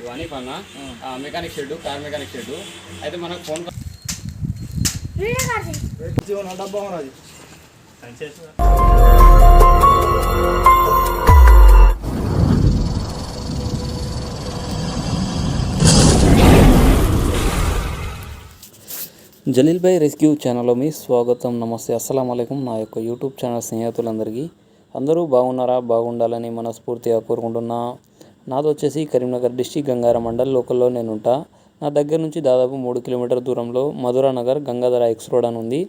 ఇవన్నీ పన్న mechanic shed car mechanic shed అయితే మనకు ఫోన్ డబ్బా ఉన్నది జలీల్ భాయ్ రెస్క్యూ ఛానల్లో మీ స్వాగతం. నమస్తే. అస్సలం అయికం నా యొక్క యూట్యూబ్ ఛానల్ స్నేహితులందరికీ అందరూ బాగున్నారా? బాగుండాలని మనస్ఫూర్తిగా కోరుకుంటున్నా. నాది వచ్చేసి కరీంనగర్ డిస్టిక్ గంగార మండల్ లోకల్లో నేను ఉంటా నా దగ్గర నుంచి దాదాపు మూడు కిలోమీటర్ దూరంలో మధురా నగర్ గంగాధర ఎక్స్ రోడ్ అని ఉంది.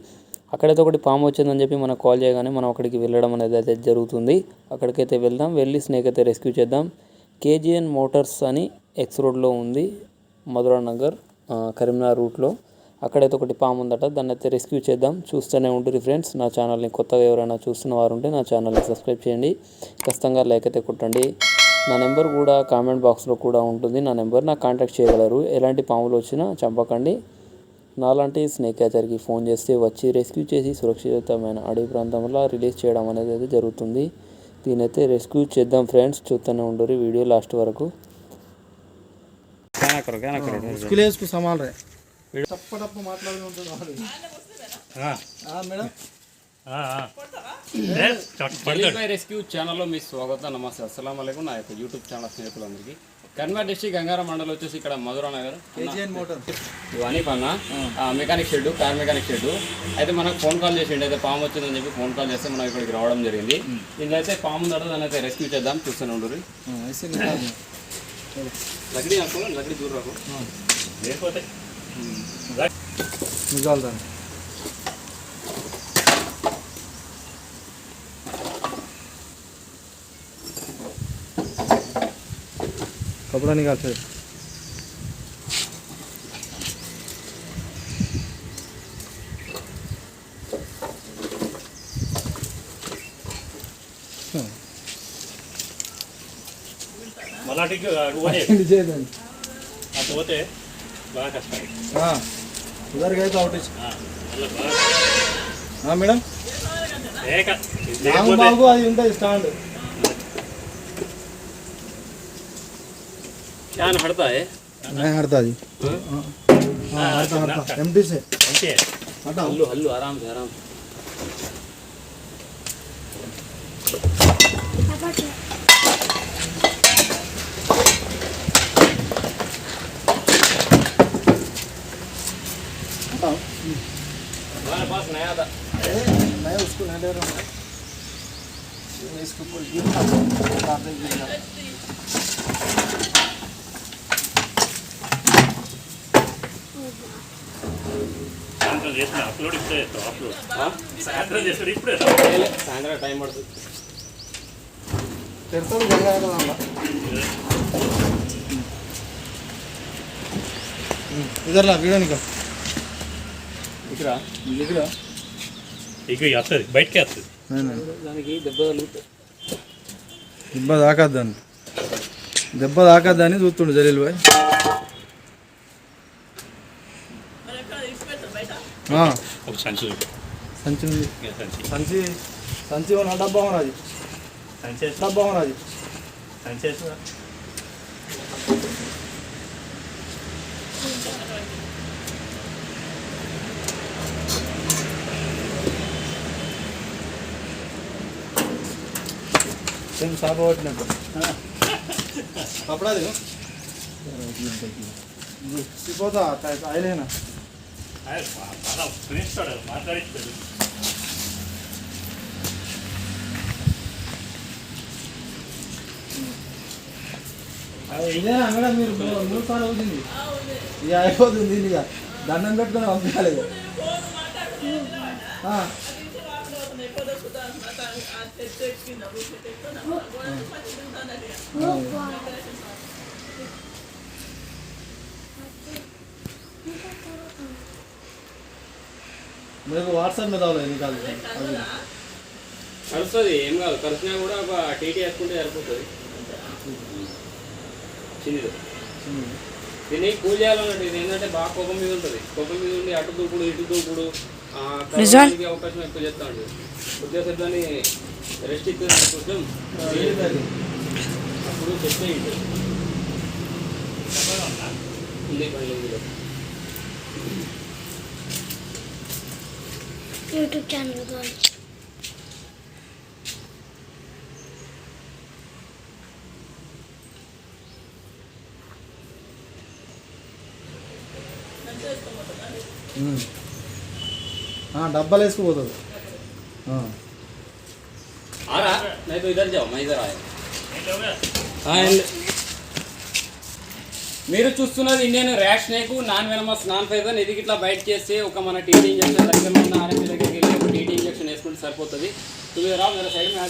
అక్కడైతే ఒకటి పాము వచ్చిందని చెప్పి మనకు కాల్ చేయగానే మనం అక్కడికి వెళ్ళడం అనేది అయితే జరుగుతుంది. అక్కడికైతే వెళ్దాం వెళ్ళి స్నేక్ అయితే రెస్క్యూ చేద్దాం. కేజీఎన్ మోటార్స్ అని ఎక్స్ రోడ్లో ఉంది మధురా నగర్ కరీంనగర్ రూట్లో అక్కడైతే ఒకటి పాము ఉందట దాన్ని అయితే రెస్క్యూ చేద్దాం. చూస్తూనే ఉంటుంది ఫ్రెండ్స్ నా ఛానల్ని కొత్తగా ఎవరైనా చూస్తున్న వారు ఉంటే నా ఛానల్ని సబ్స్క్రైబ్ చేయండి. ఖచ్చితంగా లైక్ అయితే కొట్టండి. నా నెంబర్ కూడా కామెంట్ బాక్స్లో కూడా ఉంటుంది. నా నెంబర్ నాకు కాంటాక్ట్ చేయగలరు. ఎలాంటి పాములు వచ్చినా చంపకండి. నాలాంటి స్నేక్ క్యాచర్కి ఫోన్ చేస్తే వచ్చి రెస్క్యూ చేసి సురక్షితమైన అడవి ప్రాంతంలో రిలీజ్ చేయడం అనేది అయితే జరుగుతుంది. దీనైతే రెస్క్యూ చేద్దాం ఫ్రెండ్స్. చూస్తూనే ఉండరు వీడియో లాస్ట్ వరకు. మేడం. రెస్క్యూ ఛానల్లో మీ స్వాగతం నమస్తే. అస్సలం అలైకుం నా యొక్క యూట్యూబ్ ఛానల్ స్నేహితులందరికీ. కన్వర్ డిస్టిక్ గంగారం మండల్ వచ్చేసి ఇక్కడ మధురా నగర్ ఇవన్నీ పన్న mechanic shed car mechanic shed అయితే మనకు ఫోన్ కాల్ చేసి అయితే పాము వచ్చిందని చెప్పి ఫోన్ కాల్ చేస్తే మనం ఇక్కడికి రావడం జరిగింది. ఇందులో అయితే పాము దాడు దాన్ని అయితే రెస్క్యూ చేద్దాం. చూస్తూనే ఉండరు లగ్డి నాకు లగ్డి దూరం రాకు. లేకపోతే कपड़ा निकाल फिर మలాటికి పోతే नीचे दे అటు పోతే బాగా కష్టం हाँ उधर गए तो आउटेज ఆ, మళ్ళా బాగా हाँ मैडम ఏక రాంగ్ లేకపోతే బాబు అది ఉంటుంది స్టాండ్ ನಾನು ಹಡ್ತಾ ನಾನು ಹಡ್ತಾ ಜಿ ಹಾಂ ಹಡ್ತಾ ಹಡ್ತಾ ಎಮ್ ಡಿ ಸೆ ಹಲ್ಲು ಹಲ್ಲು ಆರಾಮ್ ಸೆ ಆರಾಮ್ हमारे पास नया था मैं उसको नहीं दे रहा हूँ इसके ऊपर गिर था సాయంత్రం టైం పడుతుంది. వస్తుంది దానికి దెబ్బ తగులుతుంది దెబ్బ తాకద్దని దెబ్బ తాకద్దని చూస్తుండు జలీల్ బాయ్. हाँ अब संचू संचू संची संची होना डब्बा होना जी संचे डब्बा होना जी संचे सेम साफ हो जाने को कपड़ा देखो सिपोता आता है आइले ना పిలుస్తాడు మాట్లాడిస్తాడు ఇదేనా మేడం మీరు సార్లు అవుతుంది. ఇక అయిపోతుంది ఇక దండం పెట్టుకొని పంపించాలి ఇక. మీకు వాట్సాప్ మీద అవ్వలేదు కాదు కలుస్తుంది ఏం కాదు. కలిసినా కూడా ఒక టీటీ వేసుకుంటే సరిపోతుంది. చిన్నది. దీన్ని కూల్ చేయాలన్నట్టు ఇది ఏంటంటే బాగా కోపం మీద ఉంటుంది. కోపం మీద ఉండి అటు దూకుడు ఇటు దూకుడు అవకాశం ఎక్కువ చేస్తా ఉంటుంది ఉద్దేశం రెస్ట్ ఇచ్చిన కొంచెం. అప్పుడు చెప్తే ఉంటుంది ఉంది పని యూట్యూబ్ ఛానల్ కానీ డబ్బాలు వేసుకుపోతుంది आ रहा नहीं तो इधर जाओ मैं इधर आया అండ్ మీరు చూస్తున్నది Indian rat snake non venomous non poison ఇది ఇట్లా బయట చేస్తే ఒక మన టీటీ ఇంజక్షన్ దగ్గర ఉన్న ఆర్ఎంపీ దగ్గరికి వెళ్ళి ఒక టీటీ ఇంజక్షన్ వేసుకుంటే సరిపోతుంది. మీరు రా మీరు సైడ్ మీద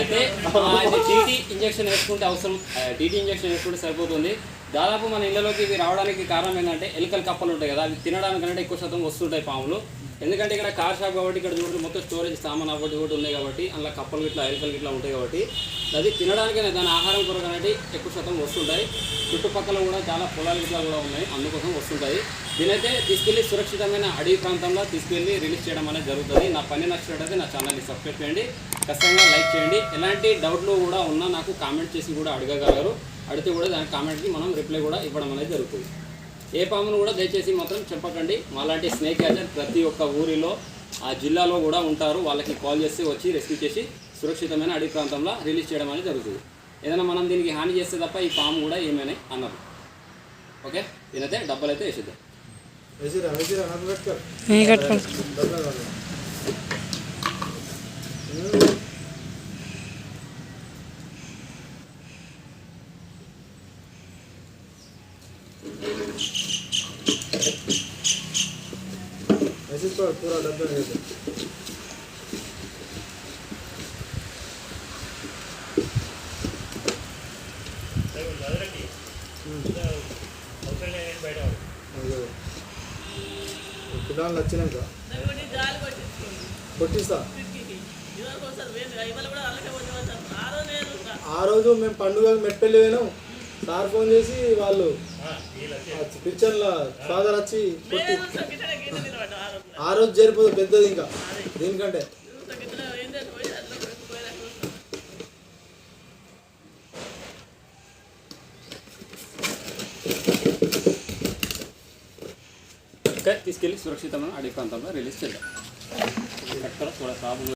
అయితే టీటీ ఇంజక్షన్ వేసుకుంటే అవసరం టీటీ ఇంజక్షన్ వేసుకుంటే సరిపోతుంది. దాదాపు మన ఇళ్ళలోకి ఇవి రావడానికి కారణం ఏంటంటే ఎలుకల కప్పలు ఉంటాయి కదా అవి తినడానికంటే ఎక్కువ శాతం వస్తుంటాయి పాములు. ఎందుకంటే ఇక్కడ కార్ షాప్ కాబట్టి ఇక్కడ చూడండి మొత్తం స్టోరేజ్ సామాన్ అవ్వటి ఒకటి ఉన్నాయి కాబట్టి అందులో కప్పలు గిట్ల ఎలుకలు గిట్లా ఉంటాయి కాబట్టి అది తినడానికైనా దాని ఆహారం కొరకు అనేది ఎక్కువ శాతం వస్తుంటాయి. చుట్టుపక్కల కూడా చాలా పొలాలు గిట్ల కూడా ఉన్నాయి అందుకోసం వస్తుంటాయి. దీనైతే తీసుకెళ్ళి సురక్షితమైన అడవి ప్రాంతంలో తీసుకెళ్ళి రిలీజ్ చేయడం అనేది జరుగుతుంది. నా పని నచ్చినట్టయితే నా ఛానల్ని సబ్స్క్రైబ్ చేయండి. ఖచ్చితంగా లైక్ చేయండి. ఎలాంటి డౌట్లు కూడా ఉన్నా నాకు కామెంట్ చేసి కూడా అడగగలరు. అడిగితే కూడా దాని కామెంట్కి మనం రిప్లై కూడా ఇవ్వడం అనేది జరుగుతుంది. ఏ పామును కూడా దయచేసి మాత్రం చెప్పకండి మాలాంటి స్నేక్ క్యాచర్ ప్రతి ఒక్క ఊరిలో ఆ జిల్లాలో కూడా ఉంటారు. వాళ్ళకి కాల్ చేసి వచ్చి రెస్క్యూ చేసి సురక్షితమైన అడవి ప్రాంతంలో రిలీజ్ చేయడం అనేది జరుగుతుంది. ఏదైనా మనం దీనికి హాని చేస్తే తప్ప ఈ పాము కూడా ఏమైనా అన్నారు ఓకే? దీనైతే డబ్బులు అయితే వేసేద్దాం వేసిరా నాకు పెట్టుకో డబ్బులు కాదు. వేసుకో పూరా డబ్బులు వేసి ऐसे तो पूरा బయట వాడు. కుటాన్లు వచ్చినాక కొట్టిస్తా ఆ రోజు మేము పండుగ మెట్పల్లి పోయినాం సార్ ఫోన్ చేసి వాళ్ళు పిక్చర్ల ఫాదర్ వచ్చి కొట్టి. ఆ రోజు జరిపోదు పెద్దది ఇంకా. దీనికంటే. తీసుకెళ్ళి సురక్షితమైన అడవి ప్రాంతంలో రిలీజ్ చేద్దాం. ఎక్కడ కూడా సాగు